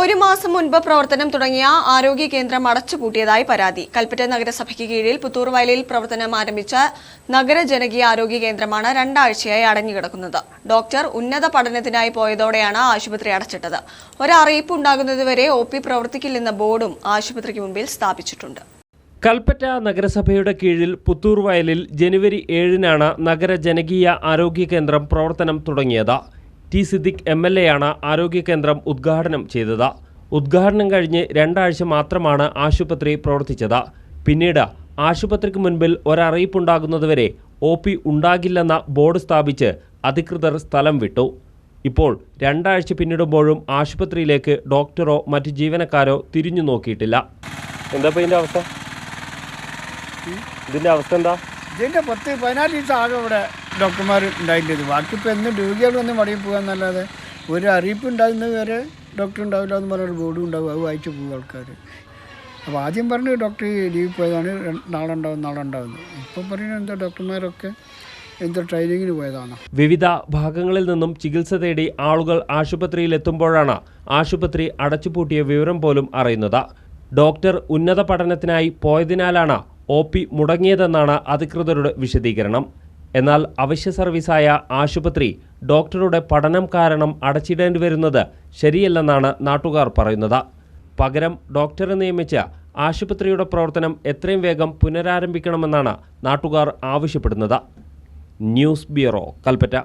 ഒരു മാസം മുൻപ് പ്രവർത്തനം തുടങ്ങിയ ആരോഗ്യ കേന്ദ്രം അടച്ചുപൂട്ടിയതായി പരാതി. കൽപ്പറ്റ നഗരസഭയ്ക്ക് കീഴിൽ പുത്തൂർ വയലിൽ പ്രവർത്തനം ആരംഭിച്ച നഗര ജനകീയ ആരോഗ്യ കേന്ദ്രമാണ് രണ്ടാഴ്ചയായി അടഞ്ഞുകിടക്കുന്നത്. ഡോക്ടർ ഉന്നത പഠനത്തിനായി പോയതോടെയാണ് ആശുപത്രി അടച്ചിട്ടത്. ഒരറിയിപ്പ് ഉണ്ടാകുന്നതുവരെ ഒ പി പ്രവർത്തിക്കില്ലെന്ന ബോർഡും ആശുപത്രിക്ക് മുമ്പിൽ സ്ഥാപിച്ചിട്ടുണ്ട്. കൽപ്പറ്റ നഗരസഭയുടെ കീഴിൽ പുത്തൂർ വയലിൽ ജനുവരി ഏഴിനാണ് നഗര ജനകീയ ആരോഗ്യ കേന്ദ്രം പ്രവർത്തനം തുടങ്ങിയത്. ടി സിദ്ദിഖ് എം എൽ എയാണ് ആരോഗ്യ കേന്ദ്രം ഉദ്ഘാടനം ചെയ്തത്. ഉദ്ഘാടനം കഴിഞ്ഞ് രണ്ടാഴ്ച മാത്രമാണ് ആശുപത്രി പ്രവർത്തിച്ചത്. പിന്നീട് ആശുപത്രിക്ക് മുൻപിൽ ഒരറിയിപ്പുണ്ടാകുന്നതുവരെ ഒ പി ഉണ്ടാകില്ലെന്ന ബോർഡ് സ്ഥാപിച്ച് അധികൃതർ സ്ഥലം വിട്ടു. ഇപ്പോൾ രണ്ടാഴ്ച പിന്നിടുമ്പോഴും ആശുപത്രിയിലേക്ക് ഡോക്ടറോ മറ്റ് ജീവനക്കാരോ തിരിഞ്ഞു നോക്കിയിട്ടില്ല. എന്താ ഇതിന്റെ അവസ്ഥ? ഇതിന്റെ അവസ്ഥ എന്താ? ഇതിന്റെ പത്ത് പതിനാല് ദിവസം ആകെ ഇവിടെ ഡോക്ടർമാർ ഉണ്ടായിട്ടുണ്ട് ബാക്കി ഇപ്പോൾ എന്ന് രോഗികൾ വന്ന് മടങ്ങി പോകാമെന്നല്ലാതെ ഒരു അറിയിപ്പ് ഉണ്ടാകുന്നത് വരെ ഡോക്ടർ ഉണ്ടാവില്ല എന്ന് പറഞ്ഞൊരു ബോർഡും ഉണ്ടാവും. അത് വായിച്ചു പോകും ആൾക്കാർ അപ്പോൾ ആദ്യം പറഞ്ഞു ഡോക്ടർ ലീവ് പോയതാണ്. നാളെ ഉണ്ടാവും നാളെ ഉണ്ടാവുന്നത് ഇപ്പോൾ പറയുന്നത് എന്താ ഡോക്ടർമാരൊക്കെ എന്തോ ട്രെയിനിങ്ങിന് പോയതാണ്? വിവിധ ഭാഗങ്ങളിൽ നിന്നും ചികിത്സ തേടി ആളുകൾ ആശുപത്രിയിൽ എത്തുമ്പോഴാണ് ആശുപത്രി അടച്ചുപൂട്ടിയ വിവരം പോലും അറിയുന്നത്. ഡോക്ടർ ഉന്നത പഠനത്തിനായി പോയതിനാലാണ് ഒ പി മുടങ്ങിയതെന്നാണ് അധികൃതരുടെ വിശദീകരണം. എന്നാൽ അവശ്യ സർവീസായ ആശുപത്രി ഡോക്ടറുടെ പഠനം കാരണം അടച്ചിടേണ്ടി വരുന്നത് ശരിയല്ലെന്നാണ് നാട്ടുകാർ പറയുന്നത്. പകരം ഡോക്ടറെ നിയമിച്ച് ആശുപത്രിയുടെ പ്രവർത്തനം എത്രയും വേഗം പുനരാരംഭിക്കണമെന്നാണ് നാട്ടുകാർ ആവശ്യപ്പെടുന്നത്. News bureau Kalpetta.